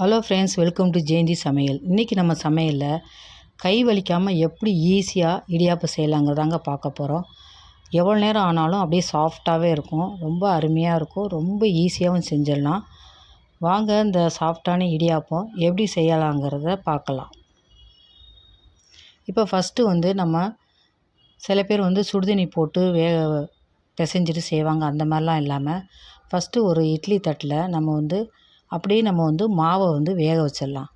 Hello friends welcome to Jayanthi சமையல் இன்றைக்கி நம்ம சமையலில் கை வலிக்காமல் எப்படி ஈஸியாக இடியாப்பம் செய்யலாங்கிறதாங்க பார்க்க போகிறோம் எவ்வளோ நேரம் ஆனாலும் அப்படியே சாஃப்டாகவே இருக்கும். ரொம்ப அருமையாக இருக்கும். ரொம்ப ஈஸியாகவும் செஞ்சிடலாம். வாங்க இந்த சாஃப்டான இடியாப்பம் எப்படி செய்யலாங்கிறத பார்க்கலாம். இப்போ ஃபஸ்ட்டு வந்து நம்ம சில பேர் வந்து சுடுதண்ணி போட்டு வேக பிசைஞ்சிட்டு செய்வாங்க. அந்த மாதிரிலாம் இல்லாமல் ஃபஸ்ட்டு ஒரு இட்லி தட்டில் நம்ம வந்து அப்படியே நம்ம வந்து மாவை வந்து வேக வச்சிடலாம்.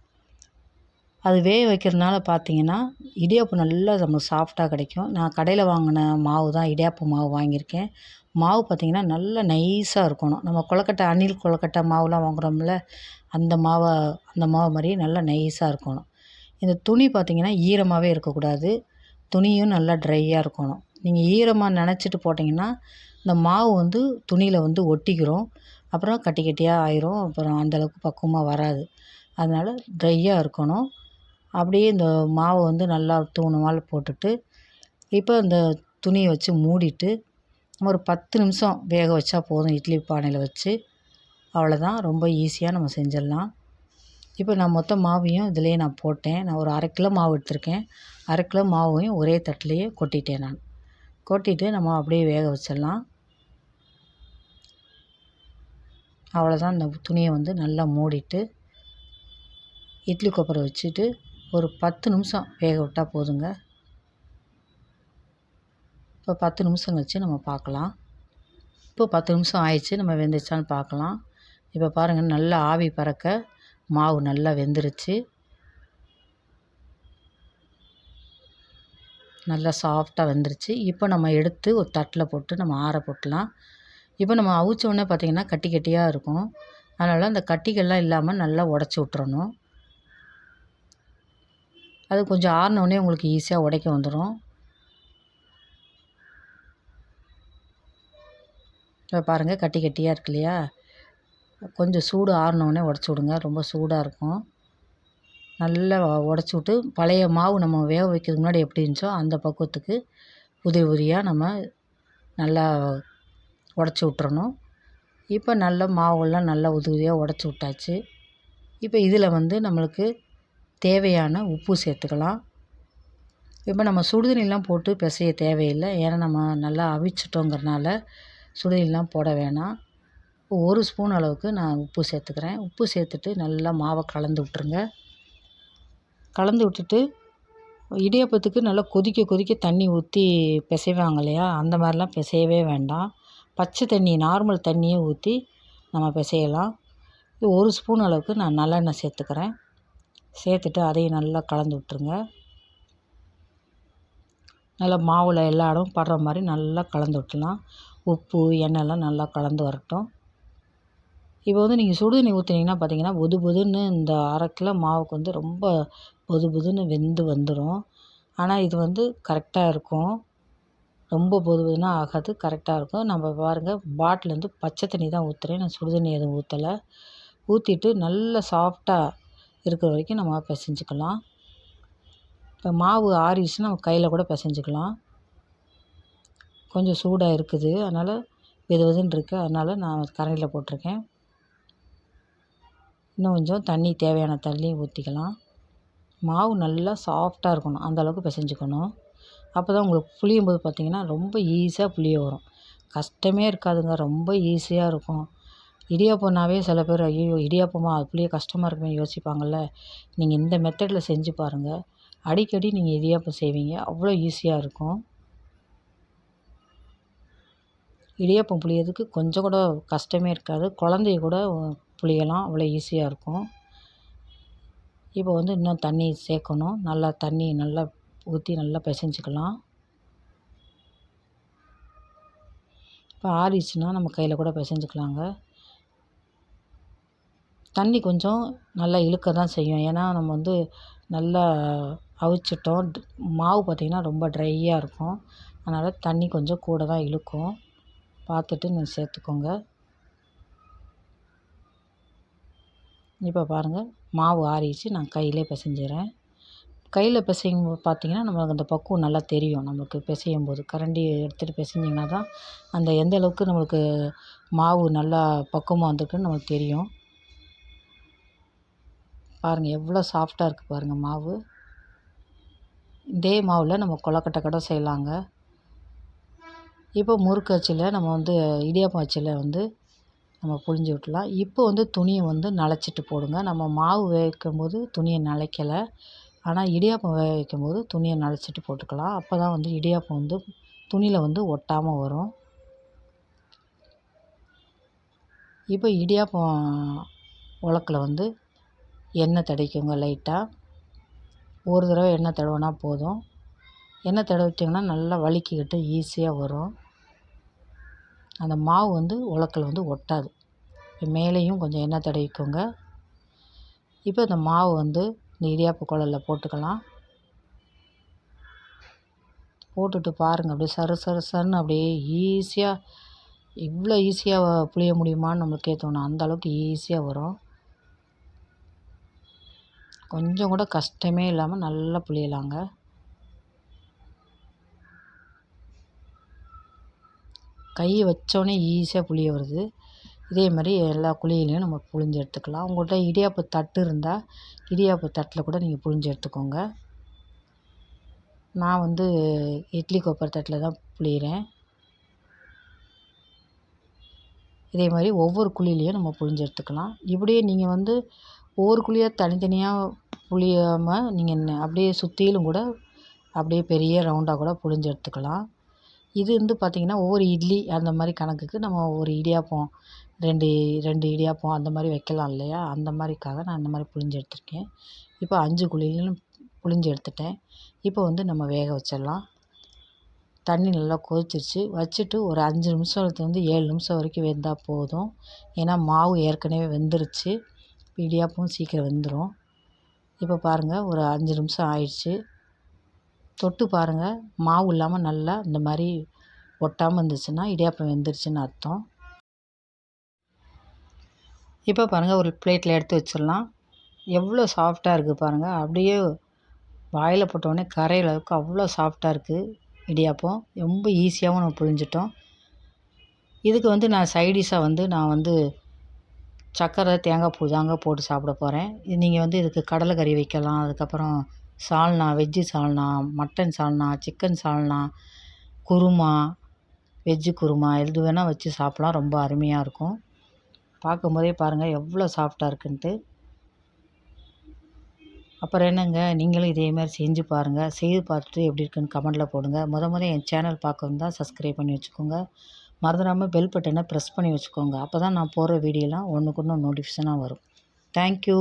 அது வேக வைக்கிறதுனால பார்த்தீங்கன்னா இடியாப்பம் நல்லா நம்மளுக்கு சாஃப்டாக கிடைக்கும். நான் கடையில் வாங்கின மாவு தான் இடியாப்பம் மாவு வாங்கியிருக்கேன். மாவு பார்த்திங்கன்னா நல்லா நைஸாக இருக்கணும். நம்ம கொழக்கட்டை அணில் கொழக்கட்டை மாவுலாம் வாங்குகிறோம்ல அந்த மாவை அந்த மாவு மாதிரி நல்லா நைஸாக இருக்கணும். இந்த துணி பார்த்திங்கன்னா ஈரமாகவே இருக்கக்கூடாது. துணியும் நல்லா ட்ரையாக இருக்கணும். நீங்கள் ஈரமாக நினச்சிட்டு போட்டிங்கன்னா இந்த மாவு வந்து துணியில் வந்து ஒட்டிக்கிறோம் அப்புறம் கட்டி கட்டியாக ஆயிரும். அப்புறம் அந்தளவுக்கு பக்குவமாக வராது. அதனால் ட்ரையாக இருக்கணும். அப்படியே இந்த மாவை வந்து நல்லா தூணுமால் போட்டுட்டு இப்போ இந்த துணியை வச்சு மூடிட்டு ஒரு பத்து நிமிஷம் வேக வச்சா போதும் இட்லி பானையில் வச்சு. அவ்வளோதான் ரொம்ப ஈஸியாக நம்ம செஞ்சிடலாம். இப்போ நான் மொத்த மாவையும் இதிலேயே நான் போட்டேன். நான் ஒரு அரை கிலோ மாவு எடுத்திருக்கேன். அரை கிலோ மாவையும் ஒரே தட்டிலையே கொட்டிட்டேன் நான். கொட்டிட்டு நம்ம அப்படியே வேக வச்சிடலாம். அவ்வளோதான் இந்த துணியை வந்து நல்லா மூடிட்டு இட்லி கொப்பரை வச்சுட்டு ஒரு பத்து நிமிஷம் வேக விட்டால் போதுங்க. இப்போ பத்து நிமிஷம் கழிச்சு நம்ம பார்க்கலாம். இப்போ பத்து நிமிஷம் ஆயிடுச்சு நம்ம வெந்துருச்சான்னு பார்க்கலாம். இப்போ பாருங்கள் நல்லா ஆவி பறக்க மாவு நல்லா வெந்துருச்சு. நல்லா சாஃப்டாக வெந்துருச்சு. இப்போ நம்ம எடுத்து ஒரு தட்டில் போட்டு நம்ம ஆற போட்டலாம். இப்போ நம்ம அவிச்ச பார்த்திங்கன்னா கட்டி கட்டியாக இருக்கும். அதனால் அந்த கட்டிகள்லாம் இல்லாமல் நல்லா உடச்சி விட்றணும் அது கொஞ்சம் ஆறினோடனே உங்களுக்கு ஈஸியாக உடைக்க வந்துடும் இப்போ பாருங்கள் கட்டி கட்டியாக இருக்கு இல்லையா? கொஞ்சம் சூடு ஆறினோடனே உடச்சி விடுங்க. ரொம்ப சூடாக இருக்கும். நல்லா உடச்சி விட்டு பழைய மாவு நம்ம வேக வைக்கிறதுக்கு முன்னாடி எப்படி இருந்துச்சோ அந்த பக்குவத்துக்கு உதிரி உதிரியாக நம்ம நல்லா உடச்சி விட்றணும் இப்போ நல்ல மாவெல்லாம் நல்லா உதிரியாக உடச்சி விட்டாச்சு. இப்போ இதில் வந்து நம்மளுக்கு தேவையான உப்பு சேர்த்துக்கலாம். இப்போ நம்ம சுடுதண்ணிலாம் போட்டு பிசைய தேவையில்லை. ஏன்னா நம்ம நல்லா அவிச்சிட்டோங்கிறனால சுடுதண்ணிலாம் போட வேணாம். ஒரு ஸ்பூன் அளவுக்கு நான் உப்பு சேர்த்துக்கிறேன். உப்பு சேர்த்துட்டு நல்லா மாவை கலந்து விட்ருங்க கலந்து விட்டுட்டு இடியாப்பத்துக்கு நல்லா கொதிக்க கொதிக்க தண்ணி ஊற்றி பிசைவாங்க இல்லையா? அந்த மாதிரிலாம் பிசையவே வேண்டாம். பச்சை தண்ணி நார்மல் தண்ணியே ஊற்றி நம்ம பிசையலாம். இது ஒரு ஸ்பூன் அளவுக்கு நான் நல்லெண்ணெய் சேர்த்துக்கிறேன். சேர்த்துட்டு அதையும் நல்லா கலந்து விட்ருங்க நல்லா மாவில் எல்லா இடமும் படுற மாதிரி நல்லா கலந்து விட்டுலாம். உப்பு எண்ணெய்லாம் நல்லா கலந்து வரட்டும். இப்போ வந்து நீங்கள் சுடுதண்ணி ஊற்றுனீங்கன்னா பார்த்தீங்கன்னா பொது பொதுன்னு இந்த அரை கிலோ மாவுக்கு வந்து ரொம்ப பொது பொதுன்னு வெந்து வந்துடும் ஆனால் இது வந்து கரெக்டாக இருக்கும். ரொம்ப பொதுபொதுன்னு ஆகாது கரெக்டாக இருக்கும். நம்ம பாருங்கள் பாட்டிலேருந்து பச்சை தண்ணி தான் ஊற்றுறேன் நான் சுடுதண்ணி எதுவும் ஊற்றலை ஊற்றிட்டு நல்ல சாஃப்டாக இருக்கிற வரைக்கும் நம்ம பிசைஞ்சிக்கலாம். இப்போ மாவு ஆறிடுச்சுன்னா நம்ம கையில் கூட பிசைஞ்சிக்கலாம். கொஞ்சம் சூடாக இருக்குது. அதனால் வெது வெதுன்னு இருக்குது அதனால் நான் கரண்டியில் போட்டிருக்கேன். இன்னும் கொஞ்சம் தண்ணி தேவையான தண்ணி ஊற்றிக்கலாம் மாவு நல்லா சாஃப்டாக இருக்கணும். அந்தளவுக்கு பிசைஞ்சிக்கணும். அப்போ தான் உங்களுக்கு புளியும் போது பார்த்திங்கன்னா ரொம்ப ஈஸியாக புளிய வரும். கஷ்டமே இருக்காதுங்க ரொம்ப ஈஸியாக இருக்கும். இடியாப்பம்னாவே சில பேர் ஐயோ இடியாப்பமா அது புளிய கஷ்டமாக இருக்குமே யோசிப்பாங்கள்ல நீங்கள் இந்த மெத்தடில் செஞ்சு பாருங்கள் அடிக்கடி நீங்கள் இடியாப்பம் செய்வீங்க அவ்வளோ ஈஸியாக இருக்கும். இடியாப்பம் புளியறதுக்கு கொஞ்சம் கூட கஷ்டமே இருக்காது. குழந்தைய கூட புளியலாம் அவ்வளோ ஈஸியாக இருக்கும். இப்போ வந்து இன்னும் தண்ணி சேர்க்கணும். நல்லா தண்ணி நல்லா ஊற்றி நல்லா பிசைஞ்சிக்கலாம். இப்போ ஆறிச்சுன்னா நம்ம கையில் கூட பிசைஞ்சிக்கலாங்க. தண்ணி கொஞ்சம் நல்லா இழுக்க தான் செய்யும். ஏன்னா நம்ம வந்து நல்லா அவிச்சிட்டோம். மாவு பார்த்திங்கன்னா ரொம்ப ட்ரையாக இருக்கும். அதனால் தண்ணி கொஞ்சம் கூட தான் இழுக்கும். பார்த்துட்டு நீங்கள் சேர்த்துக்கோங்க. இப்போ பாருங்கள் மாவு ஆறிச்சு நான் கையிலே பிசைஞ்சிறேன். கையில் பிசையும் போது பார்த்திங்கன்னா நம்மளுக்கு அந்த பக்குவம் நல்லா தெரியும். நம்மளுக்கு பிசையும் போது கரண்டி எடுத்துகிட்டு பிசைஞ்சிங்கன்னா தான் அந்த எந்த அளவுக்கு நம்மளுக்கு மாவு நல்லா பக்குவமாக வந்திருக்குன்னு நம்மளுக்கு தெரியும். பாருங்கள் எவ்வளோ சாஃப்டாக இருக்குது பாருங்கள் மாவு. இதே மாவில் நம்ம கொலக்கட்டை கூட செய்யலாங்க. இப்போ முறுக்கு அச்சில் நம்ம வந்து இடியாப்பம் அச்சில் வந்து நம்ம புழிஞ்சு விட்டுலாம் இப்போ வந்து துணியை வந்து நனைச்சிட்டு போடுங்க. நம்ம மாவு வேக்கும்போது துணியை நனைக்கலை ஆனால் இடியாப்பம் வேக வைக்கும்போது துணியை நனைச்சிட்டு போட்டுக்கலாம். அப்போ தான் வந்து இடியாப்பம் வந்து துணியில் வந்து ஒட்டாமல் வரும். இப்போ இடியாப்பம் உலக்கில் வந்து எண்ணெய் தடவிக்கோங்க லைட்டாக ஒரு தடவை எண்ணெய் தடவினா போதும். எண்ணெய் தடவிட்டிங்கன்னா நல்லா வழுக்கிக்கிட்டு ஈஸியாக வரும். அந்த மாவு வந்து உலக்கில் வந்து ஒட்டாது. இப்போ மேலேயும் கொஞ்சம் எண்ணெய் தடவிக்கோங்க. இப்போ இந்த மாவு வந்து இந்த இடியாப்ப குழல்ல போட்டுக்கலாம். போட்டுட்டு பாருங்கள் அப்படியே சரு சரு சருன்னு அப்படியே ஈஸியாக இவ்வளோ ஈஸியாக புளிய முடியுமான்னு நம்மளுக்கே தோணும் அந்த அளவுக்கு ஈஸியாக வரும். கொஞ்சம் கூட கஷ்டமே இல்லாமல் நல்லா புளியலாங்க. கையை வச்சோடனே ஈஸியாக புளிய வருது. இதே மாதிரி எல்லா குழியிலையும் நம்ம புழிஞ்சு எடுத்துக்கலாம். உங்கள்கிட்ட இடியாப்பு தட்டு இருந்தால் இடியாப்பு தட்டில் கூட நீங்கள் புழிஞ்சு எடுத்துக்கோங்க. நான் வந்து இட்லி கொப்பரை தட்டில் தான் புளியிறேன் இதே மாதிரி ஒவ்வொரு குழிலேயும் நம்ம புழிஞ்சு எடுத்துக்கலாம். இப்படியே நீங்கள் வந்து ஒவ்வொரு குழியாக தனித்தனியாக புழியாமல் நீங்கள் அப்படியே சுற்றிலும் கூட அப்படியே பெரிய ரவுண்டாக கூட புழிஞ்சு எடுத்துக்கலாம். இது வந்து பார்த்திங்கன்னா ஒவ்வொரு இட்லி அந்த மாதிரி கணக்குக்கு நம்ம ஒரு இடியாப்பம் ரெண்டு ரெண்டு இடியாப்பம் அந்த மாதிரி வைக்கலாம் இல்லையா? அந்த மாதிரிக்காக நான் அந்த மாதிரி புழிஞ்சு எடுத்திருக்கேன். இப்போ அஞ்சு குழியிலும் புழிஞ்சு எடுத்துட்டேன். இப்போ வந்து நம்ம வேக வச்சிடலாம். தண்ணி நல்லா கொதிச்சிருச்சு. வச்சுட்டு ஒரு அஞ்சு நிமிஷத்துலேருந்து ஏழு நிமிஷம் வரைக்கும் வெந்தால் போதும். ஏன்னா மாவு ஏற்கனவே வெந்துருச்சு. இடியாப்பம் சீக்கிரம் வெந்துடும் இப்போ பாருங்கள் ஒரு அஞ்சு நிமிஷம் ஆயிடுச்சு. தொட்டு பாருங்கள் மாவு இல்லாமல் நல்லா இந்த மாதிரி ஒட்டாமல் இருந்துச்சுன்னா இடியாப்பம் வெந்துருச்சுன்னு அர்த்தம். இப்போ பாருங்கள் ஒரு பிளேட்டில் எடுத்து வச்சிடலாம். எவ்வளோ சாஃப்டாக இருக்குது பாருங்கள் அப்படியே வாயில் போட்டோடனே கரையில் அளவுக்கு அவ்வளோ சாஃப்டாக இருக்குது இடியாப்பம். ரொம்ப ஈஸியாகவும் நம்ம புழிஞ்சிட்டோம். இதுக்கு வந்து நான் சைடிஷாக வந்து நான் வந்து சக்கரை தேங்காய் பூ தாங்க போட்டு சாப்பிட போகிறேன் நீங்கள் வந்து இதுக்கு கடலைக்கறி வைக்கலாம். அதுக்கப்புறம் salna veg salna mutton salna chicken salna kurma veg kurma எது வேணால் வச்சு சாப்பிட்லாம். ரொம்ப அருமையாக இருக்கும். பார்க்கும்போதே பாருங்கள் எவ்வளோ சாஃப்டாக இருக்குன்ட்டு. அப்புறம் என்னங்க நீங்களும் இதே மாதிரி செஞ்சு பாருங்கள் செய்து பார்த்துட்டு எப்படி இருக்குன்னு கமெண்டில் போடுங்க. முத முத என் சேனல் பார்க்கணுந்தா சப்ஸ்கிரைப் பண்ணி வச்சுக்கோங்க. மறந்துடாமல் பெல் பட்டனை ப்ரெஸ் பண்ணி வச்சுக்கோங்க. அப்போ தான் நான் போடுற வீடியோலாம் ஒன்றுக்கு ஒன்று நோட்டிஃபிகேஷனாக வரும். தேங்க்யூ